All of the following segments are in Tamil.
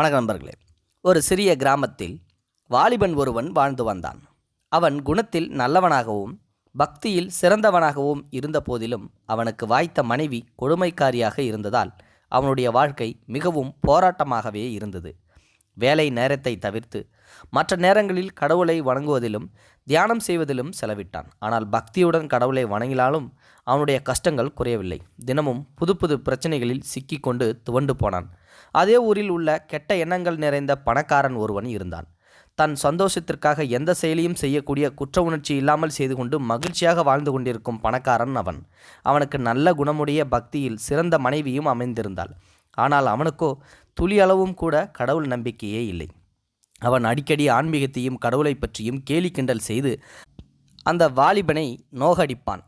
வணக்க நண்பர்களே. ஒரு சிறிய கிராமத்தில் வாலிபன் ஒருவன் வாழ்ந்து வந்தான். அவன் குணத்தில் நல்லவனாகவும் பக்தியில் சிறந்தவனாகவும் இருந்த போதிலும் அவனுக்கு வாய்த்த மனைவி கொடுமைக்காரியாக இருந்ததால் அவனுடைய வாழ்க்கை மிகவும் போராட்டமாகவே இருந்தது. வேலை நேரத்தை தவிர்த்து மற்ற நேரங்களில் கடவுளை வணங்குவதிலும் தியானம் செய்வதிலும் செலவிட்டான். ஆனால் பக்தியுடன் கடவுளை வணங்கினாலும் அவனுடைய கஷ்டங்கள் குறையவில்லை. தினமும் புது புது பிரச்சனைகளில் சிக்கிக்கொண்டு துவண்டு போனான். அதே ஊரில் உள்ள கெட்ட எண்ணங்கள் நிறைந்த பணக்காரன் ஒருவன் இருந்தான். தன் சந்தோஷத்திற்காக எந்த செயலையும் செய்யக்கூடிய குற்ற உணர்ச்சி இல்லாமல் செய்து கொண்டு மகிழ்ச்சியாக வாழ்ந்து கொண்டிருக்கும் பணக்காரன் அவன். அவனுக்கு நல்ல குணமுடைய பக்தியில் சிறந்த மனைவியும் அமைந்திருந்தாள். ஆனால் அவனுக்கோ துளி அளவும் கூட கடவுள் நம்பிக்கையே இல்லை. அவன் அடிக்கடி ஆன்மீகத்தையும் கடவுளை பற்றியும் கேலி கிண்டல் செய்து அந்த வாலிபனை நோகடிப்பான்.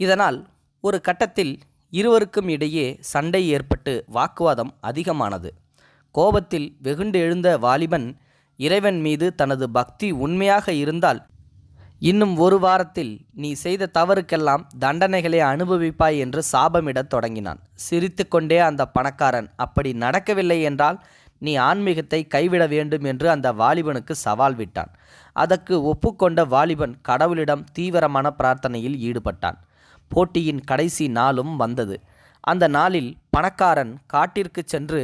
இதனால் ஒரு கட்டத்தில் இருவருக்கும் இடையே சண்டை ஏற்பட்டு வாக்குவாதம் அதிகமானது. கோபத்தில் வெகுண்டு எழுந்த வாலிபன் இறைவன் மீது தனது பக்தி உண்மையாக இருந்தால் இன்னும் ஒரு வாரத்தில் நீ செய்த தவறுக்கெல்லாம் தண்டனைகளை அனுபவிப்பாய் என்று சாபமிடத் தொடங்கினான். சிரித்துக்கொண்டே அந்த பணக்காரன் அப்படி நடக்கவில்லை என்றால் நீ ஆன்மீகத்தை கைவிட வேண்டும் என்று அந்த வாலிபனுக்கு சவால் விட்டான். அதற்கு ஒப்புக்கொண்ட வாலிபன் கடவுளிடம் தீவிரமான பிரார்த்தனையில் ஈடுபட்டான். போட்டியின் கடைசி நாளும் வந்தது. அந்த நாளில் பணக்காரன் காட்டிற்கு சென்று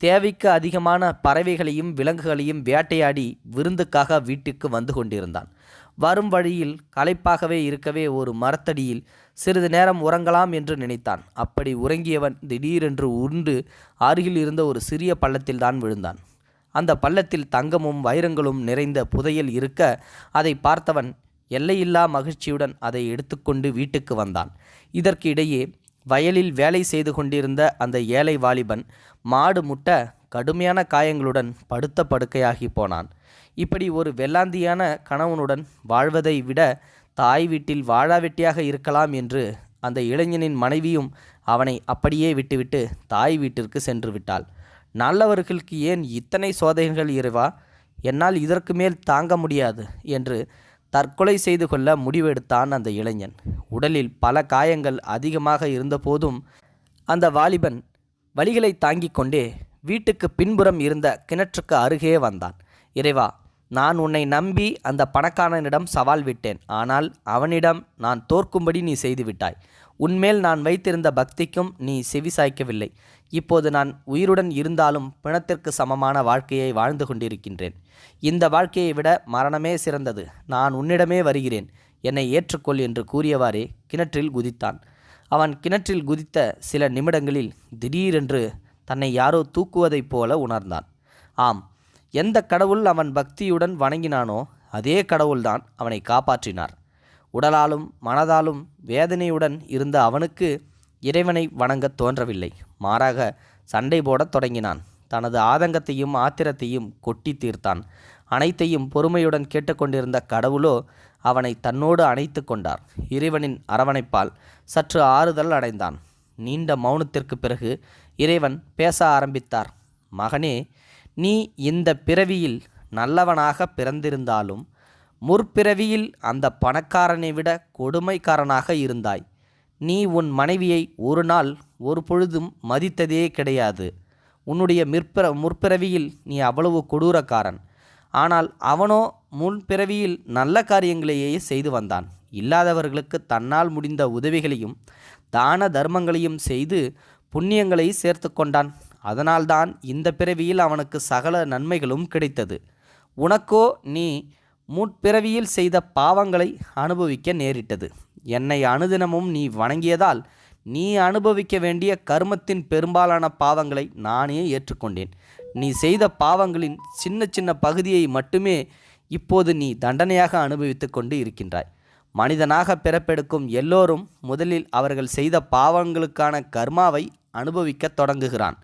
தேவைக்கு அதிகமான பறவைகளையும் விலங்குகளையும் வேட்டையாடி விருந்துக்காக வீட்டுக்கு வந்து கொண்டிருந்தான். வரும் வழியில் களைப்பாகவே இருக்கவே ஒரு மரத்தடியில் சிறிது நேரம் உறங்கலாம் என்று நினைத்தான். அப்படி உறங்கியவன் திடீரென்று உருண்டு அருகில் இருந்த ஒரு சிறிய பள்ளத்தில் தான் விழுந்தான். அந்த பள்ளத்தில் தங்கமும் வைரங்களும் நிறைந்த புதையல் இருக்க அதை பார்த்தவன் எல்லையில்லா மகிழ்ச்சியுடன் அதை எடுத்துக்கொண்டு வீட்டுக்கு வந்தான். இதற்கு இடையே வயலில் வேலை செய்து கொண்டிருந்த அந்த ஏழை வாலிபன் மாடு முட்ட கடுமையான காயங்களுடன் படுத்த படுக்கையாகி போனான். இப்படி ஒரு வெள்ளாந்தியான கணவனுடன் வாழ்வதை விட தாய் வீட்டில் வாழாவெட்டியாக இருக்கலாம் என்று அந்த இளைஞனின் மனைவியும் அவனை அப்படியே விட்டுவிட்டு தாய் வீட்டிற்கு சென்று விட்டாள். நல்லவர்களுக்கு ஏன் இத்தனை சோதனைகள் இரவா என்னால் இதற்கு மேல் தாங்க முடியாது என்று தற்கொலை செய்து கொள்ள முடிவெடுத்தான் அந்த இளைஞன். உடலில் பல காயங்கள் அதிகமாக இருந்தபோதும் அந்த வாலிபன் வழிகளை தாங்கிக் கொண்டே வீட்டுக்கு பின்புறம் இருந்த கிணற்றுக்கு அருகே வந்தான். இறைவா நான் உன்னை நம்பி அந்த பணக்காரனிடம் சவால் விட்டேன். ஆனால் அவனிடம் நான் தோற்கும்படி நீ செய்துவிட்டாய் உன்மேல் நான் வைத்திருந்த பக்திக்கும் நீ செவிசாய்க்கவில்லை. இப்போது நான் உயிருடன் இருந்தாலும் பிணத்திற்கு சமமான வாழ்க்கையை வாழ்ந்து கொண்டிருக்கின்றேன். இந்த வாழ்க்கையை விட மரணமே சிறந்தது. நான் உன்னிடமே வருகிறேன். என்னை ஏற்றுக்கொள் என்று கூறியவாறே கிணற்றில் குதித்தான். அவன் கிணற்றில் குதித்த சில நிமிடங்களில் திடீரென்று தன்னை யாரோ தூக்குவதைப் போல உணர்ந்தான். ஆம் எந்த கடவுள் அவன் பக்தியுடன் வணங்கினானோ அதே கடவுள்தான் அவனை காப்பாற்றினார். உடலாலும் மனதாலும் வேதனையுடன் இருந்த அவனுக்கு இறைவனை வணங்கத் தோன்றவில்லை. மாறாக சண்டை போடத் தொடங்கினான். தனது ஆதங்கத்தையும் ஆத்திரத்தையும் கொட்டி தீர்த்தான். அனைத்தையும் பொறுமையுடன் கேட்டுக்கொண்டிருந்த கடவுளோ அவனை தன்னோடு அணைத்து கொண்டார். இறைவனின் அரவணைப்பால் சற்று ஆறுதல் அடைந்தான். நீண்ட மௌனத்திற்கு பிறகு இறைவன் பேச ஆரம்பித்தார். மகனே நீ இந்த பிறவியில் நல்லவனாக பிறந்திருந்தாலும் முற்பிறவியில் அந்த பணக்காரனை விட கொடுமைக்காரனாக இருந்தாய். நீ உன் மனைவியை ஒரு நாள் ஒரு பொழுதும் மதித்ததே கிடையாது. உன்னுடைய மிற்பிற முற்பிறவியில் நீ அவ்வளவு கொடூரக்காரன். ஆனால் அவனோ முன்பிறவியில் நல்ல காரியங்களையே செய்து வந்தான். இல்லாதவர்களுக்கு தன்னால் முடிந்த உதவிகளையும் தான தர்மங்களையும் செய்து புண்ணியங்களை சேர்த்து கொண்டான். அதனால்தான் இந்த பிறவியில் அவனுக்கு சகல நன்மைகளும் கிடைத்தது. உனக்கோ நீ முற்பிறவியில் செய்த பாவங்களை அனுபவிக்க நேரிட்டது. என்னை அனுதினமும் நீ வணங்கியதால் நீ அனுபவிக்க வேண்டிய கர்மத்தின் பெரும்பாலான பாவங்களை நானே ஏற்றுக்கொண்டேன். நீ செய்த பாவங்களின் சின்ன சின்ன பகுதியை மட்டுமே இப்போது நீ தண்டனையாக அனுபவித்து கொண்டு இருக்கின்றாய். மனிதனாக பிறப்பெடுக்கும் எல்லோரும் முதலில் அவர்கள் செய்த பாவங்களுக்கான கர்மாவை அனுபவிக்க தொடங்குகிறான்.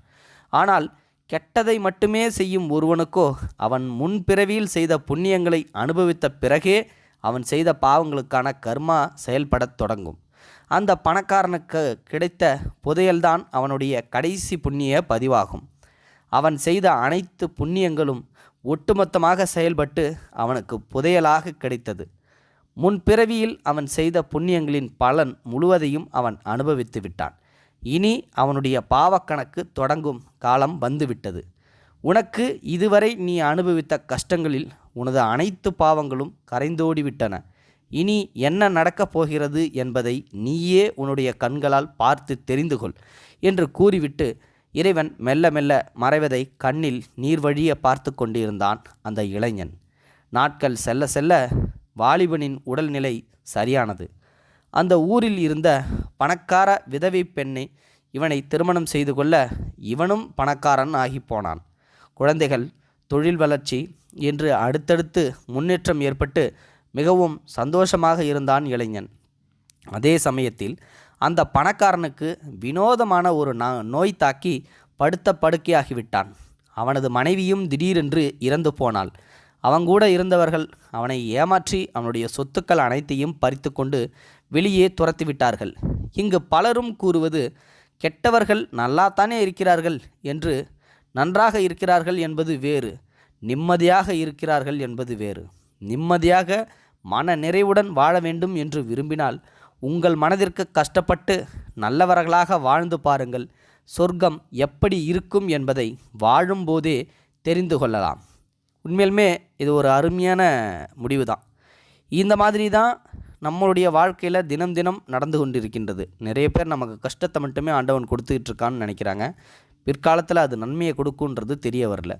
ஆனால் கெட்டதை மட்டுமே செய்யும் ஒருவனுக்கோ அவன் முன்பிறவியில் செய்த புண்ணியங்களை அனுபவித்த பிறகே அவன் செய்த பாவங்களுக்கான கர்மா செயல்படத் தொடங்கும். அந்த பணக்காரனுக்கு கிடைத்த புதையல்தான் அவனுடைய கடைசி புண்ணிய பதிவாகும். அவன் செய்த அனைத்து புண்ணியங்களும் ஒட்டுமொத்தமாக செயல்பட்டு அவனுக்கு புதையலாக கிடைத்தது. முன்பிறவியில் அவன் செய்த புண்ணியங்களின் பலன் முழுவதையும் அவன் அனுபவித்து விட்டான். இனி அவனுடைய பாவக்கணக்கு தொடங்கும் காலம் வந்துவிட்டது. உனக்கு இதுவரை நீ அனுபவித்த கஷ்டங்களில் உனது அனைத்து பாவங்களும் கரைந்தோடிவிட்டன. இனி என்ன நடக்கப் போகிறது என்பதை நீயே உன்னுடைய கண்களால் பார்த்து தெரிந்து கொள் என்று கூறிவிட்டு இறைவன் மெல்ல மெல்ல மறைவதை கண்ணில் நீர் வழிய பார்த்து கொண்டிருந்தான் அந்த இளைஞன். நாட்கள் செல்ல செல்ல வாலிபனின் உடல்நிலை சரியானது. அந்த ஊரில் இருந்த பணக்கார விதவை பெண்ணை இவனை திருமணம் செய்து கொள்ள இவனும் பணக்காரன் ஆகிப் போனான். குழந்தைகள் தொழில் வளர்ச்சி என்று அடுத்தடுத்து முன்னேற்றம் ஏற்பட்டு மிகவும் சந்தோஷமாக இருந்தான் இளைஞன். அதே சமயத்தில் அந்த பணக்காரனுக்கு வினோதமான ஒரு நோய் தாக்கி படுத்த படுக்கையாகிவிட்டான். அவனது மனைவியும் திடீரென்று இறந்து போனாள். அவங்கூட இருந்தவர்கள் அவனை ஏமாற்றி அவனுடைய சொத்துக்கள் அனைத்தையும் பறித்து கொண்டு வெளியே துரத்தி விட்டார்கள் இங்கு பலரும் கூறுவது கெட்டவர்கள் நல்லாத்தானே இருக்கிறார்கள் என்று நன்றாக இருக்கிறார்கள் என்பது வேறு. நிம்மதியாக இருக்கிறார்கள் என்பது வேறு. நிம்மதியாக மன நிறைவுடன் வாழ வேண்டும் என்று விரும்பினால் உங்கள் மனதிற்கு கஷ்டப்பட்டு நல்லவர்களாக வாழ்ந்து பாருங்கள். சொர்க்கம் எப்படி இருக்கும் என்பதை வாழும்போதே தெரிந்து கொள்ளலாம். உண்மையிலுமே இது ஒரு அருமையான முடிவு தான் இந்த மாதிரி தான் நம்மளுடைய வாழ்க்கையில் தினம் தினம் நடந்து கொண்டிருக்கின்றது. நிறைய பேர் நமக்கு கஷ்டத்தை மட்டுமே ஆண்டவன் கொடுத்துக்கிட்டு இருக்கான்னு நினைக்கிறாங்க. பிற்காலத்தில் அது நன்மையை கொடுக்குன்றது தெரிய வரல.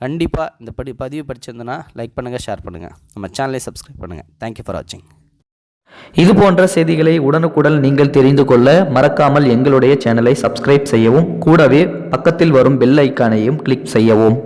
கண்டிப்பாக இந்த படி பதிவு படிச்சிருந்தனா லைக் பண்ணுங்கள் ஷேர் பண்ணுங்கள் நம்ம சேனலை சப்ஸ்கிரைப் பண்ணுங்கள் தேங்க்யூ ஃபார் வாட்சிங் இது போன்ற செய்திகளை உடனுக்குடன் நீங்கள் தெரிந்து கொள்ள மறக்காமல் எங்களுடைய சேனலை சப்ஸ்கிரைப் செய்யவும் கூடவே பக்கத்தில் வரும் பெல் ஐக்கானையும் கிளிக் செய்யவும்.